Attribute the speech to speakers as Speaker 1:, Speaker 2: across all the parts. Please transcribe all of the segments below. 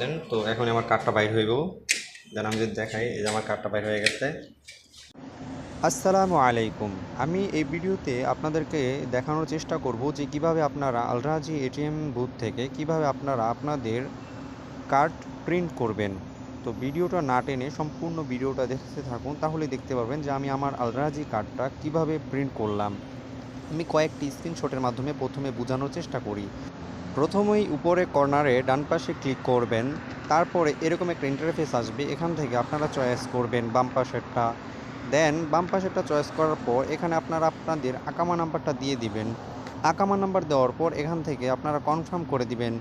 Speaker 1: পাচ্ছেন, তো এখন আমার কার্ডটা বাইর হইব। দেন আমি যদি দেখাই, এই যে আমার কার্ডটা বাইর হয়ে গেছে। আসসালামু আলাইকুম। আমি এই ভিডিওতে আপনাদেরকে দেখানোর চেষ্টা করব যে কীভাবে আপনারা আলরাজি এটিএম বুথ থেকে কীভাবে আপনারা আপনাদের কার্ড প্রিন্ট করবেন। তো ভিডিওটা না টেনে সম্পূর্ণ ভিডিওটা দেখতে থাকুন, তাহলে দেখতে পারবেন যে আমি আমার আলরাজি কার্ডটা কীভাবে প্রিন্ট করলাম। আমি কয়েকটি স্ক্রিনশটের মাধ্যমে প্রথমে বোঝানোর চেষ্টা করি। প্রথমেই উপরে কর্নারে ডান পাশে ক্লিক করবেন, তারপরে এরকম একটা ইন্টারফেস আসবে, এখান থেকে আপনারা চয়েস করবেন বাম পাশেরটা। দেন বাম পাশেরটা চয়েস করার পর এখানে আপনারা আপনাদের আকামা নাম্বারটা দিয়ে দিবেন। আকামা নাম্বার দেওয়ার পর এখান থেকে আপনারা কনফার্ম করে দিবেন।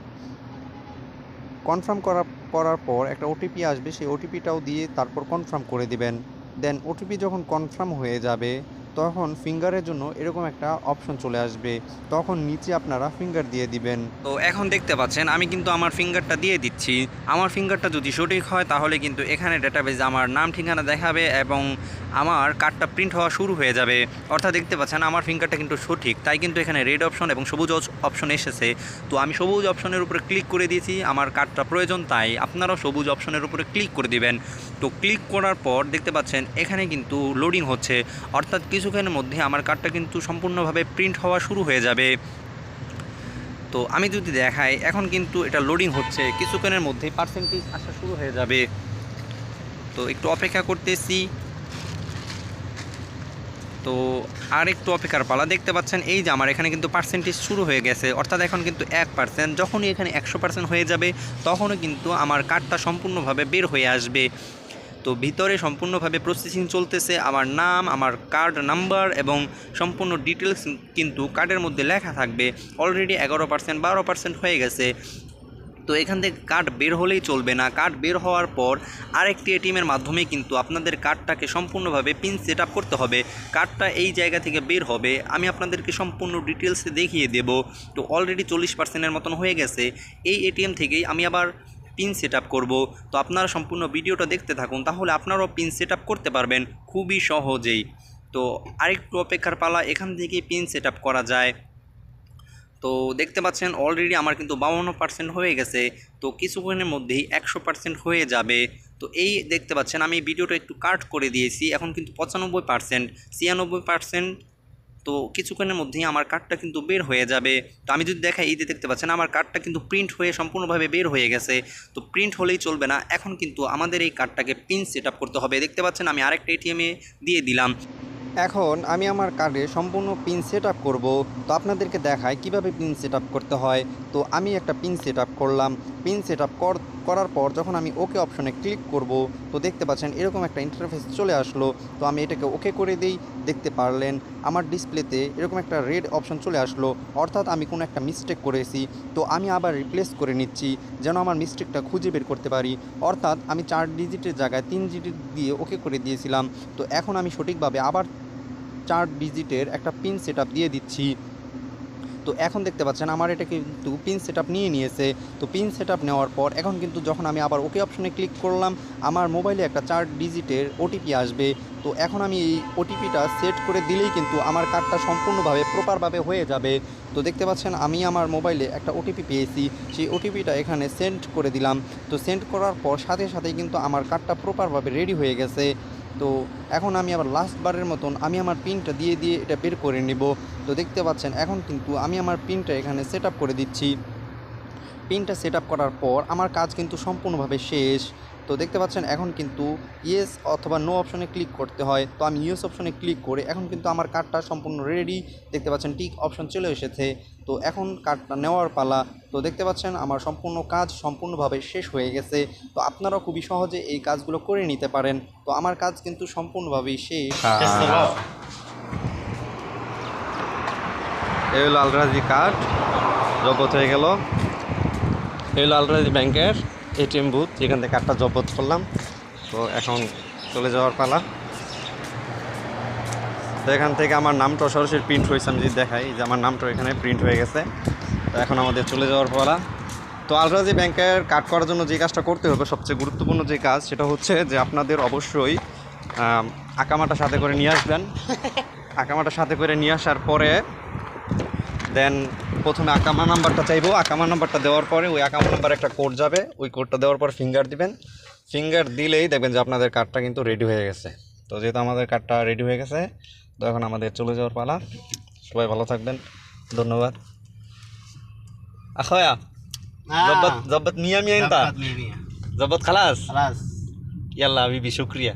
Speaker 1: কনফার্ম করা করার পর একটা ওটিপি আসবে, সেই ওটিপিটাও দিয়ে তারপর কনফার্ম করে দিবেন। দেন ওটিপি যখন কনফার্ম হয়ে যাবে তখন ফিঙ্গারের জন্য এরকম একটা অপশন চলে আসবে। তখন নিচে আপনারা ফিঙ্গার দিয়ে দিবেন। তো এখন দেখতে পাচ্ছেন, আমি কিন্তু আমার ফিঙ্গারটা দিয়ে দিচ্ছি। আমার ফিঙ্গারটা যদি সঠিক হয়, তাহলে কিন্তু এখানে ডেটাবেজে আমার নাম, ঠিকানা দেখাবে এবং আমার কার্ডটা প্রিন্ট হওয়া শুরু হয়ে যাবে। অর্থাৎ দেখতে পাচ্ছেন, আমার ফিঙ্গারটা কিন্তু সঠিক। তাই কিন্তু এখানে রেড অপশন এবং সবুজ অপশন এসেছে। তো আমি সবুজ অপশনের উপরে ক্লিক করে দিয়েছি, আমার কার্ডটা প্রয়োজন, তাই আপনারাও সবুজ অপশনের উপরে ক্লিক করে দিবেন। তো ক্লিক করার পর দেখতে পাচ্ছেন, এখানে কিন্তু লোডিং হচ্ছে। অর্থাৎ কিছুক্ষণের মধ্যে আমার কার্ডটা কিন্তু সম্পূর্ণভাবে প্রিন্ট হওয়া শুরু হয়ে যাবে। তো আমি যদি দেখাই, এখন কিন্তু এটা লোডিং হচ্ছে কিছুক্ষণের মধ্যেই পার্সেন্টেজ আসা শুরু হয়ে যাবে। তো একটু অপেক্ষা করতেছি। তো আর একটু অপেক্ষার পালা, দেখতে পাচ্ছেন এই যে আমার এখানে কিন্তু পার্সেন্টেজ শুরু হয়ে গেছে, অর্থাৎ এখন কিন্তু এক পার্সেন্ট যখনই এখানে একশো পার্সেন্ট হয়ে যাবে তখনও কিন্তু আমার কার্ডটা সম্পূর্ণভাবে বের হয়ে আসবে। তো ভিতরে সম্পূর্ণভাবে প্রসেসিং চলতেছে। আমার নাম, আমার কার্ড নাম্বার এবং সম্পূর্ণ ডিটেলস কিন্তু কার্ডের মধ্যে লেখা থাকবে। অলরেডি এগারো পার্সেন্ট বারো পার্সেন্ট হয়ে গেছে। তো এখান থেকে কার্ড বের হলেই চলবে না। কার্ড বের হওয়ার পর আরেকটি এটিএমের মাধ্যমে কিন্তু আপনাদের কার্ডটাকে সম্পূর্ণভাবে পিন সেট আপ করতে হবে। কার্ডটা এই জায়গা থেকে বের হবে। আমি আপনাদেরকে সম্পূর্ণ ডিটেলসে দেখিয়ে দেব। তো অলরেডি চল্লিশ পার্সেন্টের মতন হয়ে গেছে। এই এটিএম থেকেই আমি আবার পিন সেট আপ করব। তো আপনারা সম্পূর্ণ ভিডিওটা দেখতে থাকুন, তাহলে আপনারাও পিন সেট আপ করতে পারবেন খুবই সহজেই। তো আরেকটু অপেক্ষার পালা, এখান থেকেই পিন সেট আপ করা যায়। তো দেখতে পাচ্ছেন অলরেডি আমার কিন্তু বাউন্ন পার্সেন্ট হয়ে গেছে। তো কিছুক্ষণের মধ্যেই একশো পার্সেন্ট হয়ে যাবে। তো এই দেখতে পাচ্ছেন, আমি ভিডিওটা একটু কাট করে দিয়েছি, এখন কিন্তু পঁচানব্বই পার্সেন্ট ছিয়ানব্বই পার্সেন্ট তো কিছুক্ষণের মধ্যেই আমার কার্ডটা কিন্তু বের হয়ে যাবে। তো আমি যদি দেখাই, এই যে দেখতে পাচ্ছেন, আমার কার্ডটা কিন্তু প্রিন্ট হয়ে সম্পূর্ণভাবে বের হয়ে গেছে। তো প্রিন্ট হলেই চলবে না। এখন কিন্তু আমাদের এই কার্ডটাকে পিন সেট করতে হবে। দেখতে পাচ্ছেন, আমি আরেকটা এটিএমে দিয়ে দিলাম। এখন আমি আমার কার্ডে সম্পূর্ণ পিন সেট আপ করব। তো আপনাদেরকে দেখায় কীভাবে পিন সেট আপ করতে হয়। তো আমি একটা পিন সেট আপ করলাম। পিন সেট আপ করার পর যখন আমি ওকে অপশনে ক্লিক করব, তো দেখতে পাচ্ছেন এরকম একটা ইন্টারফেস চলে আসলো। তো আমি এটাকে ওকে করে দিই। দেখতে পারলেন, আমার ডিসপ্লেতে এরকম একটা রেড অপশন চলে আসলো। অর্থাৎ আমি কোনো একটা মিস্টেক করেছি। তো আমি আবার রিপ্লেস করে নিচ্ছি, যেন আমার মিস্টেকটা খুঁজে বের করতে পারি। অর্থাৎ আমি চার ডিজিটের জায়গায় তিন ডিজিট দিয়ে ওকে করে দিয়েছিলাম। তো এখন আমি সঠিকভাবে আবার চার ডিজিটের একটা পিন সেট দিয়ে দিচ্ছি। তো এখন দেখতে পাচ্ছেন আমার এটা কিন্তু পিন সেট নিয়ে নিয়েছে। তো পিন সেট নেওয়ার পর এখন কিন্তু যখন আমি আবার ওকে অপশনে ক্লিক করলাম, আমার মোবাইলে একটা চার ডিজিটের ওটিপি আসবে। তো এখন আমি এই ওটিপিটা সেট করে দিলেই কিন্তু আমার কার্ডটা সম্পূর্ণভাবে প্রপারভাবে হয়ে যাবে। তো দেখতে পাচ্ছেন আমি আমার মোবাইলে একটা ওটিপি পেয়েছি। সেই ওটিপিটা এখানে সেন্ড করে দিলাম। তো সেন্ড করার পর সাথে সাথেই কিন্তু আমার কার্ডটা প্রপারভাবে রেডি হয়ে গেছে। তো এখন আমি আবার লাস্ট বারের মতন আমি আমার পিনটা দিয়ে দিয়ে এটা বের করে নেব। তো দেখতে পাচ্ছেন, এখন কিন্তু আমি আমার পিনটা এখানে সেট করে দিচ্ছি। পিনটা সেট করার পর আমার কাজ কিন্তু সম্পূর্ণভাবে শেষ। তো দেখতে পাচ্ছেন এখন কিন্তু ইয়েস অথবা নো অপশনে ক্লিক করতে হয়। তো আমি ইয়েস অপশনে ক্লিক করে এখন কিন্তু আমার কার্ডটা সম্পূর্ণ রেডি। দেখতে পাচ্ছেন টিক অপশন চলে এসেছে। তো এখন কার্ডটা নেওয়ার পালা। তো দেখতে পাচ্ছেন আমার সম্পূর্ণ কাজ সম্পূর্ণভাবে শেষ হয়ে গেছে। তো আপনারাও খুবই সহজে এই কাজগুলো করে নিতে পারেন। তো আমার কাজ কিন্তু সম্পূর্ণভাবেই শেষ। এই হলো আলরাজি কার্ড। জবত হয়ে গেল। হলো আলরাজি ব্যাংকের এটিএম বুথ যেখান থেকে কার্ডটা জবত করলাম। তো এখন চলে যাওয়ার পালা। তো এখান থেকে আমার নামটা সরাসরি প্রিন্ট হয়েছে আমি যদি দেখাই যে আমার নামটা এখানে প্রিন্ট হয়ে গেছে। তো এখন আমাদের চলে যাওয়ার পালা। তো আলরাজি ব্যাংকের কার্ড করার জন্য যে কাজটা করতে হবে সবচেয়ে গুরুত্বপূর্ণ যে কাজ সেটা হচ্ছে যে আপনাদের অবশ্যই আকামাটা সাথে করে নিয়ে আসবেন। আকামাটা সাথে করে নিয়ে আসার পরে দেন প্রথমে আকামা নাম্বারটা চাইব। আকামা নাম্বারটা দেওয়ার পরে ওই আকামা নাম্বার একটা কোড যাবে। ওই কোডটা দেওয়ার পর ফিঙ্গার দিবেন। ফিঙ্গার দিলেই দেখবেন যে আপনাদের কার্ডটা কিন্তু রেডি হয়ে গেছে। তো যেহেতু আমাদের কার্ডটা রেডি হয়ে গেছে তো এখন আমাদের চলে যাওয়ার পালা। সবাই ভালো থাকবেন। ধন্যবাদ। আখয়া জব্বত জব্বত মিয়া মিয়া ইনতা. জব্বত খালাস?
Speaker 2: Kelas.
Speaker 1: ইয়াল্লা হাবিবি শুক্রিয়া।